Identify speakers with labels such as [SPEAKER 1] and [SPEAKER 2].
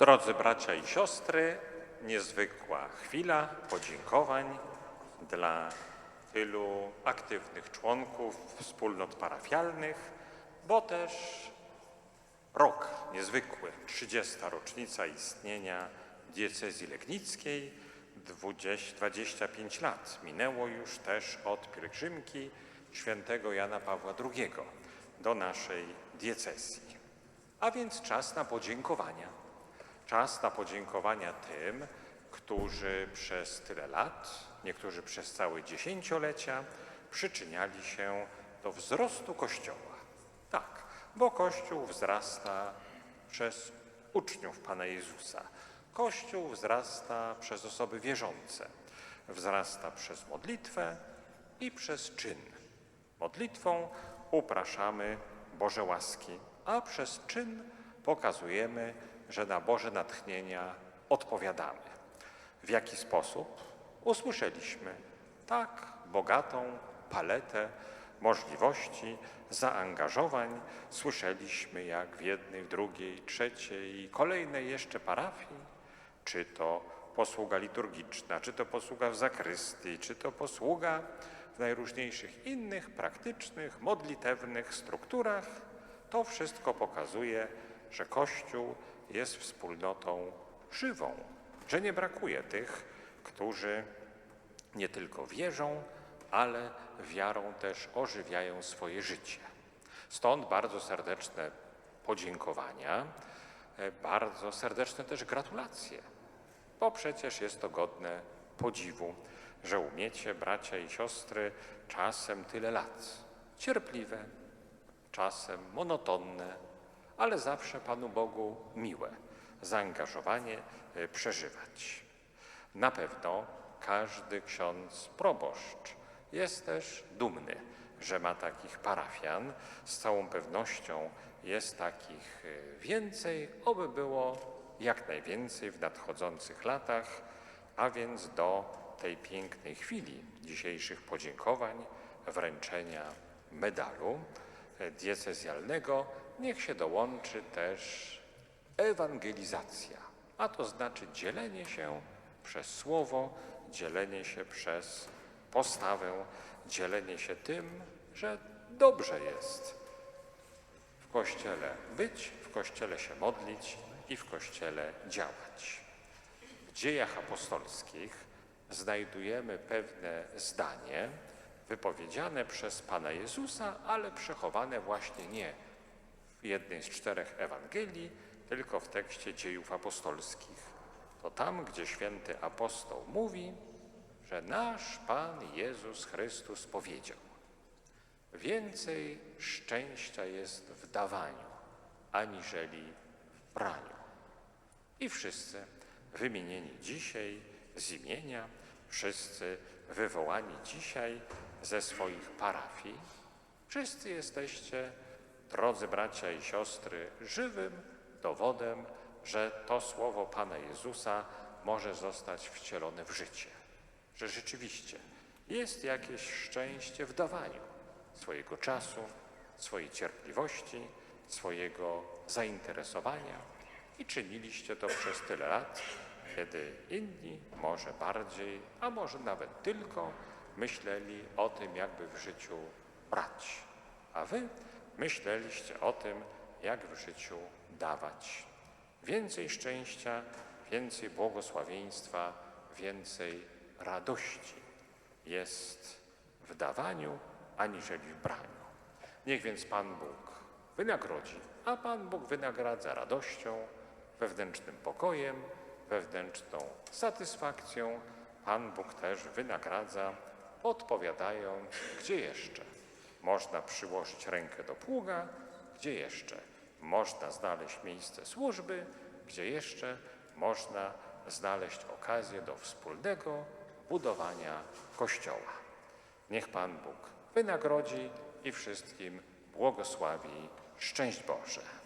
[SPEAKER 1] Drodzy bracia i siostry, niezwykła chwila podziękowań dla tylu aktywnych członków wspólnot parafialnych, bo też rok niezwykły, 30. rocznica istnienia diecezji legnickiej, 20, 25 lat minęło już też od pielgrzymki świętego Jana Pawła II do naszej diecezji. A więc czas na podziękowania. Czas na podziękowania tym, którzy przez tyle lat, niektórzy przez całe dziesięciolecia, przyczyniali się do wzrostu Kościoła. Tak, bo Kościół wzrasta przez uczniów Pana Jezusa. Kościół wzrasta przez osoby wierzące. Wzrasta przez modlitwę i przez czyn. Modlitwą upraszamy Boże łaski, a przez czyn pokazujemy, że na Boże natchnienia odpowiadamy. W jaki sposób? Usłyszeliśmy tak bogatą paletę możliwości, zaangażowań. Słyszeliśmy, jak w jednej, w drugiej, trzeciej i kolejnej jeszcze parafii, czy to posługa liturgiczna, czy to posługa w zakrystii, czy to posługa w najróżniejszych innych praktycznych, modlitewnych strukturach, to wszystko pokazuje, że Kościół jest wspólnotą żywą, że nie brakuje tych, którzy nie tylko wierzą, ale wiarą też ożywiają swoje życie. Stąd bardzo serdeczne podziękowania, e, bardzo serdeczne też gratulacje, bo przecież jest to godne podziwu, że umiecie, bracia i siostry, czasem tyle lat, cierpliwe, czasem monotonne, ale zawsze Panu Bogu miłe zaangażowanie e, przeżywać. Na pewno każdy ksiądz proboszcz jest też dumny, że ma takich parafian. Z całą pewnością jest takich e, więcej, oby było jak najwięcej w nadchodzących latach, a więc do tej pięknej chwili dzisiejszych podziękowań, wręczenia medalu e, diecezjalnego, niech się dołączy też ewangelizacja, a to znaczy dzielenie się przez słowo, dzielenie się przez postawę, dzielenie się tym, że dobrze jest w Kościele być, w Kościele się modlić i w Kościele działać. W dziejach apostolskich znajdujemy pewne zdanie wypowiedziane przez Pana Jezusa, ale przechowane właśnie nie w jednej z czterech Ewangelii, tylko w tekście dziejów apostolskich. To tam, gdzie święty apostoł mówi, że nasz Pan Jezus Chrystus powiedział: Więcej szczęścia jest w dawaniu, aniżeli w braniu. I wszyscy wymienieni dzisiaj z imienia, wszyscy wywołani dzisiaj ze swoich parafii, wszyscy jesteście, drodzy bracia i siostry, żywym dowodem, że to słowo Pana Jezusa może zostać wcielone w życie. Że rzeczywiście jest jakieś szczęście w dawaniu swojego czasu, swojej cierpliwości, swojego zainteresowania i czyniliście to przez tyle lat, kiedy inni może bardziej, a może nawet tylko myśleli o tym, jakby w życiu brać, a wy myśleliście o tym, jak w życiu dawać. Więcej szczęścia, więcej błogosławieństwa, więcej radości jest w dawaniu, aniżeli w braniu. Niech więc Pan Bóg wynagrodzi, a Pan Bóg wynagradza radością, wewnętrznym pokojem, wewnętrzną satysfakcją. Pan Bóg też wynagradza, odpowiadając, gdzie jeszcze można przyłożyć rękę do pługa, gdzie jeszcze można znaleźć miejsce służby, gdzie jeszcze można znaleźć okazję do wspólnego budowania Kościoła. Niech Pan Bóg wynagrodzi i wszystkim błogosławi. Szczęść Boże.